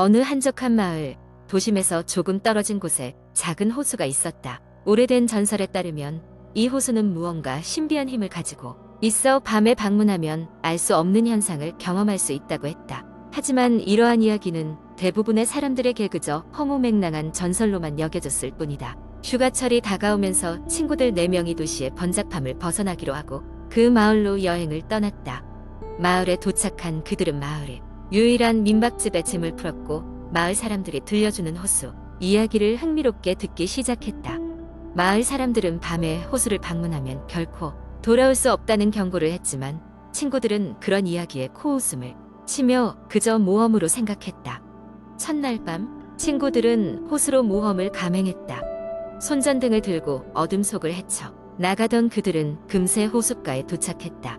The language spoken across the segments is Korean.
어느 한적한 마을, 도심에서 조금 떨어진 곳에 작은 호수가 있었다. 오래된 전설에 따르면 이 호수는 무언가 신비한 힘을 가지고 있어 밤에 방문하면 알 수 없는 현상을 경험할 수 있다고 했다. 하지만 이러한 이야기는 대부분의 사람들에게 그저 허무맹랑한 전설로만 여겨졌을 뿐이다. 휴가철이 다가오면서 친구들 4명이 도시의 번잡함을 벗어나기로 하고 그 마을로 여행을 떠났다. 마을에 도착한 그들은 마을에 유일한 민박집에 짐을 풀었고 마을 사람들이 들려주는 호수 이야기를 흥미롭게 듣기 시작했다. 마을 사람들은 밤에 호수를 방문하면 결코 돌아올 수 없다는 경고를 했지만 친구들은 그런 이야기에 코웃음을 치며 그저 모험으로 생각했다. 첫날 밤 친구들은 호수로 모험을 감행했다. 손전등을 들고 어둠 속을 헤쳐 나가던 그들은 금세 호숫가에 도착했다.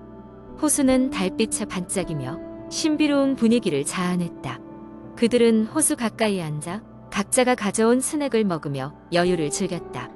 호수는 달빛에 반짝이며 신비로운 분위기를 자아냈다. 그들은 호수 가까이에 앉아 각자가 가져온 스낵을 먹으며 여유를 즐겼다.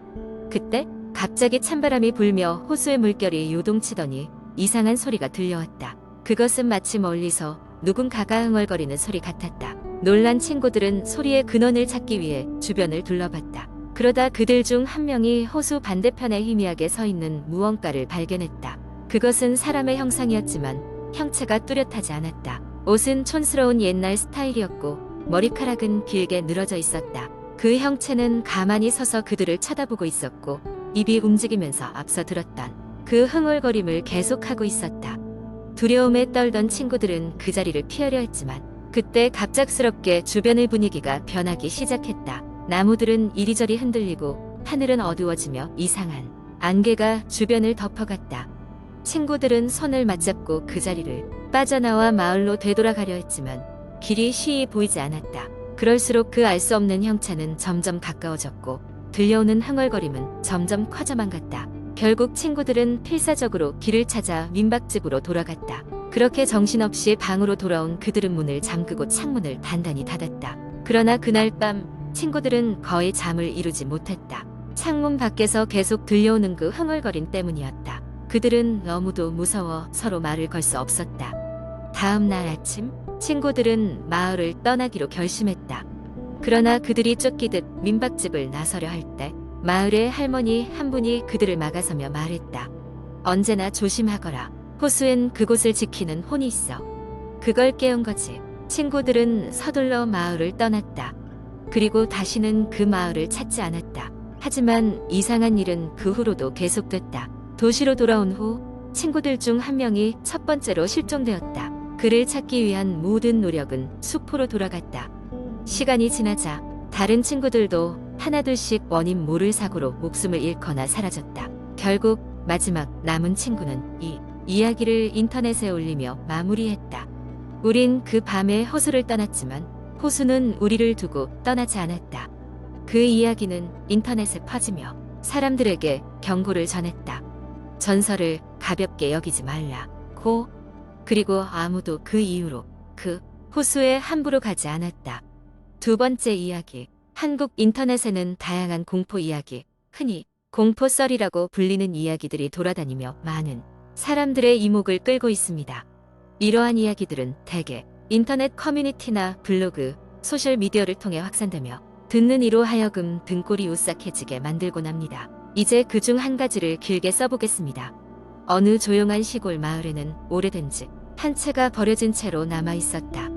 그때 갑자기 찬바람이 불며 호수의 물결이 요동치더니 이상한 소리가 들려왔다. 그것은 마치 멀리서 누군가가 흥얼거리는 소리 같았다. 놀란 친구들은 소리의 근원을 찾기 위해 주변을 둘러봤다. 그러다 그들 중 한 명이 호수 반대편에 희미하게 서 있는 무언가를 발견했다. 그것은 사람의 형상이었지만 형체가 뚜렷하지 않았다. 옷은 촌스러운 옛날 스타일이었고 머리카락은 길게 늘어져 있었다. 그 형체는 가만히 서서 그들을 쳐다보고 있었고 입이 움직이면서 앞서 들었던 그 흥얼거림을 계속하고 있었다. 두려움에 떨던 친구들은 그 자리를 피하려 했지만 그때 갑작스럽게 주변의 분위기가 변하기 시작했다. 나무들은 이리저리 흔들리고 하늘은 어두워지며 이상한 안개가 주변을 덮어갔다. 친구들은 손을 맞잡고 그 자리를 빠져나와 마을로 되돌아가려 했지만 길이 쉬이 보이지 않았다. 그럴수록 그 알 수 없는 형체는 점점 가까워졌고 들려오는 흥얼거림은 점점 커져만 갔다. 결국 친구들은 필사적으로 길을 찾아 민박집으로 돌아갔다. 그렇게 정신없이 방으로 돌아온 그들은 문을 잠그고 창문을 단단히 닫았다. 그러나 그날 밤 친구들은 거의 잠을 이루지 못했다. 창문 밖에서 계속 들려오는 그 흥얼거림 때문이었다. 그들은 너무도 무서워 서로 말을 걸 수 없었다. 다음 날 아침 친구들은 마을을 떠나기로 결심했다. 그러나 그들이 쫓기듯 민박집을 나서려 할 때 마을의 할머니 한 분이 그들을 막아서며 말했다. 언제나 조심하거라. 호수엔 그곳을 지키는 혼이 있어. 그걸 깨운 거지. 친구들은 서둘러 마을을 떠났다. 그리고 다시는 그 마을을 찾지 않았다. 하지만 이상한 일은 그 후로도 계속됐다. 도시로 돌아온 후 친구들 중 한 명이 첫 번째로 실종되었다. 그를 찾기 위한 모든 노력은 숲으로 돌아갔다. 시간이 지나자 다른 친구들도 하나둘씩 원인 모를 사고로 목숨을 잃거나 사라졌다. 결국 마지막 남은 친구는 이 이야기를 인터넷에 올리며 마무리했다. 우린 그 밤에 호수를 떠났지만 호수는 우리를 두고 떠나지 않았다. 그 이야기는 인터넷에 퍼지며 사람들에게 경고를 전했다. 전설을 가볍게 여기지 말라. 고 그리고 아무도 그 이후로 그 호수에 함부로 가지 않았다. 두 번째 이야기. 한국 인터넷에는 다양한 공포 이야기, 흔히 공포 썰이라고 불리는 이야기들이 돌아다니며 많은 사람들의 이목을 끌고 있습니다. 이러한 이야기들은 대개 인터넷 커뮤니티나 블로그, 소셜미디어를 통해 확산되며 듣는 이로 하여금 등골이 오싹해지게 만들곤 합니다. 이제 그 중 한 가지를 길게 써보겠습니다. 어느 조용한 시골 마을에는 오래된 집 한 채가 버려진 채로 남아 있었다.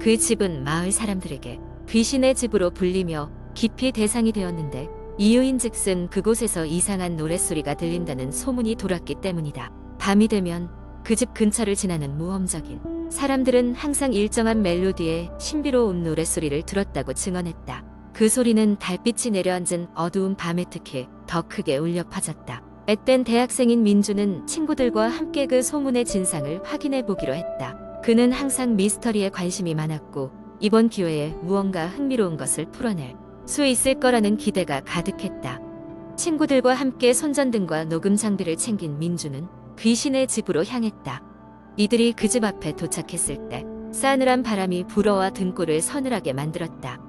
그 집은 마을 사람들에게 귀신의 집으로 불리며 깊이 대상이 되었는데 이유인 즉슨 그곳에서 이상한 노랫소리가 들린다는 소문이 돌았기 때문이다. 밤이 되면 그 집 근처를 지나는 모험적인 사람들은 항상 일정한 멜로디의 신비로운 노랫소리를 들었다고 증언했다. 그 소리는 달빛이 내려앉은 어두운 밤에 특히 더 크게 울려 퍼졌다. 앳된 대학생인 민주는 친구들과 함께 그 소문의 진상을 확인해 보기로 했다. 그는 항상 미스터리에 관심이 많았고 이번 기회에 무언가 흥미로운 것을 풀어낼 수 있을 거라는 기대가 가득했다. 친구들과 함께 손전등과 녹음 장비를 챙긴 민주는 귀신의 집으로 향했다. 이들이 그 집 앞에 도착했을 때 싸늘한 바람이 불어와 등골을 서늘하게 만들었다.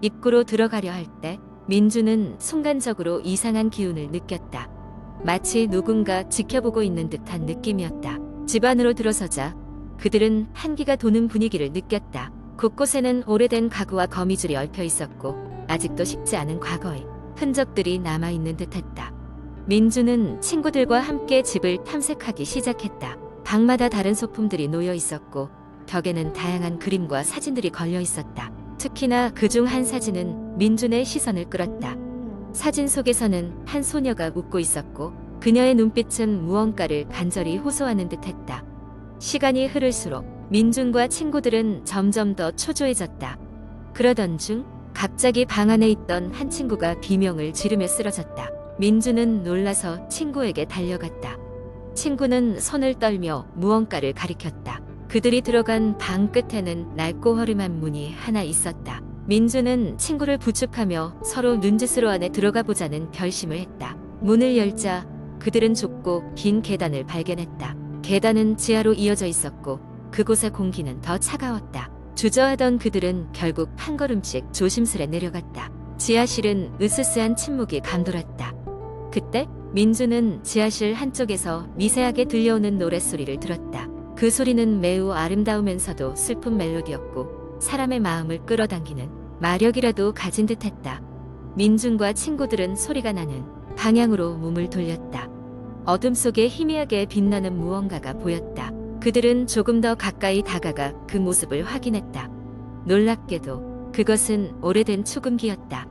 입구로 들어가려 할 때 민주는 순간적으로 이상한 기운을 느꼈다. 마치 누군가 지켜보고 있는 듯한 느낌이었다. 집 안으로 들어서자 그들은 한기가 도는 분위기를 느꼈다. 곳곳에는 오래된 가구와 거미줄이 얽혀 있었고 아직도 식지 않은 과거의 흔적들이 남아 있는 듯했다. 민주는 친구들과 함께 집을 탐색하기 시작했다. 방마다 다른 소품들이 놓여 있었고 벽에는 다양한 그림과 사진들이 걸려 있었다. 특히나 그 중 한 사진은 민준의 시선을 끌었다. 사진 속에서는 한 소녀가 웃고 있었고 그녀의 눈빛은 무언가를 간절히 호소하는 듯했다. 시간이 흐를수록 민준과 친구들은 점점 더 초조해졌다. 그러던 중 갑자기 방 안에 있던 한 친구가 비명을 지르며 쓰러졌다. 민준은 놀라서 친구에게 달려갔다. 친구는 손을 떨며 무언가를 가리켰다. 그들이 들어간 방 끝에는 낡고 허름한 문이 하나 있었다. 민주는 친구를 부축하며 서로 눈짓으로 안에 들어가 보자는 결심을 했다. 문을 열자 그들은 좁고 긴 계단을 발견했다. 계단은 지하로 이어져 있었고 그곳의 공기는 더 차가웠다. 주저하던 그들은 결국 한 걸음씩 조심스레 내려갔다. 지하실은 으스스한 침묵이 감돌았다. 그때 민주는 지하실 한쪽에서 미세하게 들려오는 노랫소리를 들었다. 그 소리는 매우 아름다우면서도 슬픈 멜로디였고 사람의 마음을 끌어당기는 마력이라도 가진 듯했다. 민준과 친구들은 소리가 나는 방향으로 몸을 돌렸다. 어둠 속에 희미하게 빛나는 무언가가 보였다. 그들은 조금 더 가까이 다가가 그 모습을 확인했다. 놀랍게도 그것은 오래된 축음기였다.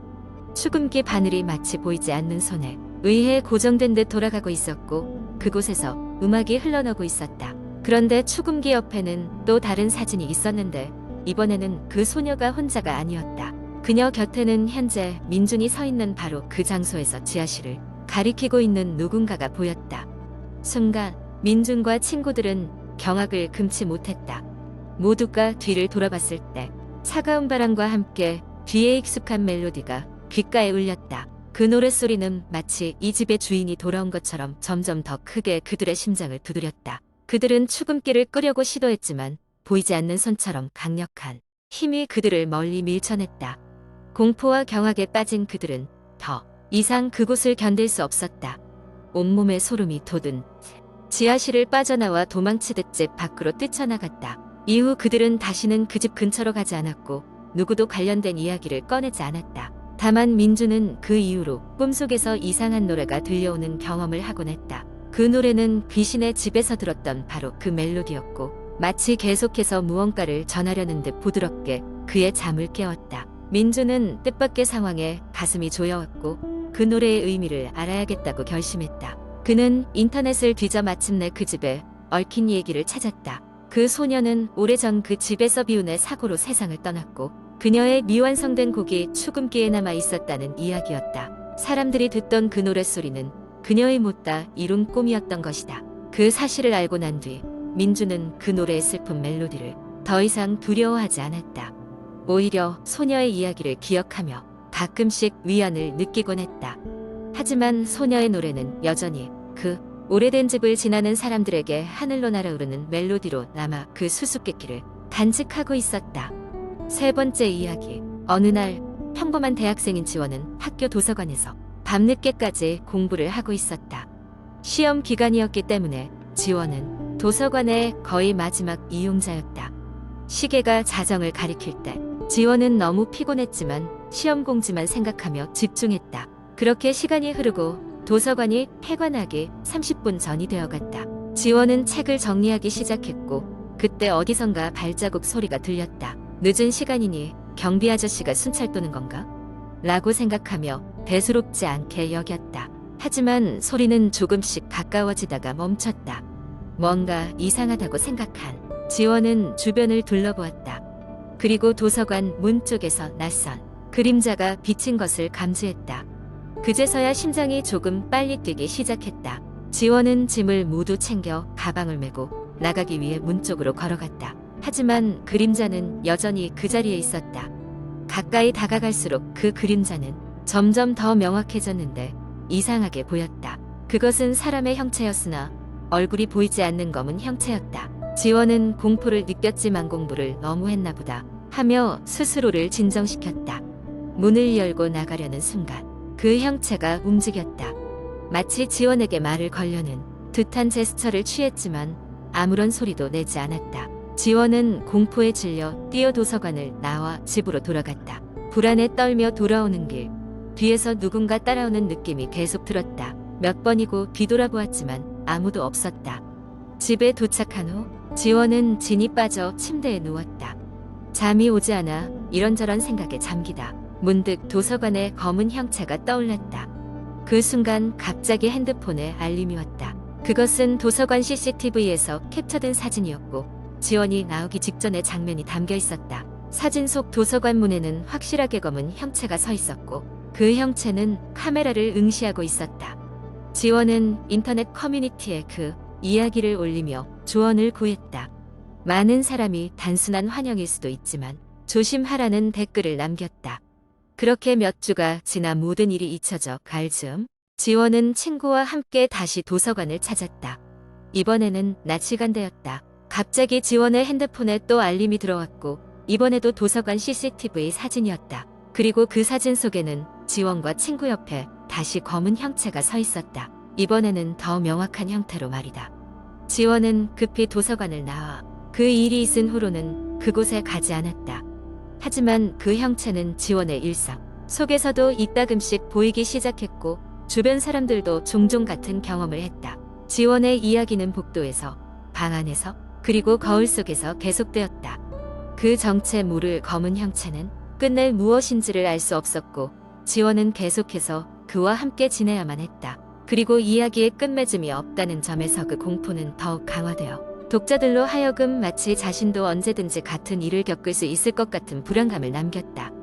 축음기 바늘이 마치 보이지 않는 손에 의해 고정된 듯 돌아가고 있었고 그곳에서 음악이 흘러나오고 있었다. 그런데 축음기 옆에는 또 다른 사진이 있었는데 이번에는 그 소녀가 혼자가 아니었다. 그녀 곁에는 현재 민준이 서 있는 바로 그 장소에서 지하실을 가리키고 있는 누군가가 보였다. 순간 민준과 친구들은 경악을 금치 못했다. 모두가 뒤를 돌아봤을 때 차가운 바람과 함께 뒤에 익숙한 멜로디가 귓가에 울렸다. 그 노랫소리는 마치 이 집의 주인이 돌아온 것처럼 점점 더 크게 그들의 심장을 두드렸다. 그들은 추금기를 끄려고 시도했지만 보이지 않는 손처럼 강력한 힘이 그들을 멀리 밀쳐냈다. 공포와 경악에 빠진 그들은 더 이상 그곳을 견딜 수 없었다. 온몸에 소름이 돋은 채 지하실을 빠져나와 도망치듯 집 밖으로 뛰쳐나갔다. 이후 그들은 다시는 그 집 근처로 가지 않았고 누구도 관련된 이야기를 꺼내지 않았다. 다만 민주는 그 이후로 꿈속에서 이상한 노래가 들려오는 경험을 하곤 했다. 그 노래는 귀신의 집에서 들었던 바로 그 멜로디였고 마치 계속해서 무언가를 전하려는 듯 부드럽게 그의 잠을 깨웠다. 민주는 뜻밖의 상황에 가슴이 조여왔고 그 노래의 의미를 알아야겠다고 결심했다. 그는 인터넷을 뒤져 마침내 그 집에 얽힌 얘기를 찾았다. 그 소녀는 오래전 그 집에서 비운의 사고로 세상을 떠났고 그녀의 미완성된 곡이 추금기에 남아 있었다는 이야기였다. 사람들이 듣던 그 노랫소리는 그녀의 못다 이룬 꿈이었던 것이다. 그 사실을 알고 난 뒤 민주는 그 노래의 슬픈 멜로디를 더 이상 두려워하지 않았다. 오히려 소녀의 이야기를 기억하며 가끔씩 위안을 느끼곤 했다. 하지만 소녀의 노래는 여전히 그 오래된 집을 지나는 사람들에게 하늘로 날아오르는 멜로디로 남아 그 수수께끼를 간직하고 있었다. 세 번째 이야기. 어느 날 평범한 대학생인 지원은 학교 도서관에서 밤늦게까지 공부를 하고 있었다. 시험 기간이었기 때문에 지원은 도서관의 거의 마지막 이용자였다. 시계가 자정을 가리킬 때 지원은 너무 피곤했지만 시험 공지만 생각하며 집중했다. 그렇게 시간이 흐르고 도서관이 폐관하기 30분 전이 되어갔다. 지원은 책을 정리하기 시작했고 그때 어디선가 발자국 소리가 들렸다. 늦은 시간이니 경비 아저씨가 순찰 도는 건가? 라고 생각하며 대수롭지 않게 여겼다. 하지만 소리는 조금씩 가까워지다가 멈췄다. 뭔가 이상하다고 생각한 지원은 주변을 둘러보았다. 그리고 도서관 문 쪽에서 낯선 그림자가 비친 것을 감지했다. 그제서야 심장이 조금 빨리 뛰기 시작했다. 지원은 짐을 모두 챙겨 가방을 메고 나가기 위해 문 쪽으로 걸어갔다. 하지만 그림자는 여전히 그 자리에 있었다. 가까이 다가갈수록 그 그림자는 점점 더 명확해졌는데 이상하게 보였다. 그것은 사람의 형체였으나 얼굴이 보이지 않는 검은 형체였다. 지원은 공포를 느꼈지만 공부를 너무 했나 보다 하며 스스로를 진정시켰다. 문을 열고 나가려는 순간 그 형체가 움직였다. 마치 지원에게 말을 걸려는 듯한 제스처를 취했지만 아무런 소리도 내지 않았다. 지원은 공포에 질려 뛰어 도서관을 나와 집으로 돌아갔다. 불안에 떨며 돌아오는 길. 뒤에서 누군가 따라오는 느낌이 계속 들었다. 몇 번이고 뒤돌아보았지만 아무도 없었다. 집에 도착한 후 지원은 진이 빠져 침대에 누웠다. 잠이 오지 않아 이런저런 생각에 잠기다. 문득 도서관의 검은 형체가 떠올랐다. 그 순간 갑자기 핸드폰에 알림이 왔다. 그것은 도서관 CCTV에서 캡처된 사진이었고 지원이 나오기 직전의 장면이 담겨 있었다. 사진 속 도서관 문에는 확실하게 검은 형체가 서 있었고 그 형체는 카메라를 응시하고 있었다. 지원은 인터넷 커뮤니티에 그 이야기를 올리며 조언을 구했다. 많은 사람이 단순한 환영일 수도 있지만 조심하라는 댓글을 남겼다. 그렇게 몇 주가 지나 모든 일이 잊혀져 갈 즈음 지원은 친구와 함께 다시 도서관을 찾았다. 이번에는 낮 시간대였다. 갑자기 지원의 핸드폰에 또 알림이 들어왔고 이번에도 도서관 CCTV 사진이었다. 그리고 그 사진 속에는 지원과 친구 옆에 다시 검은 형체가 서 있었다. 이번에는 더 명확한 형태로 말이다. 지원은 급히 도서관을 나와 그 일이 있은 후로는 그곳에 가지 않았다. 하지만 그 형체는 지원의 일상 속에서도 이따금씩 보이기 시작했고 주변 사람들도 종종 같은 경험을 했다. 지원의 이야기는 복도에서, 방 안에서, 그리고 거울 속에서 계속되었다. 그 정체 모를 검은 형체는 끝내 무엇인지를 알 수 없었고 지원은 계속해서 그와 함께 지내야만 했다. 그리고 이야기의 끝맺음이 없다는 점에서 그 공포는 더욱 강화되어 독자들로 하여금 마치 자신도 언제든지 같은 일을 겪을 수 있을 것 같은 불안감을 남겼다.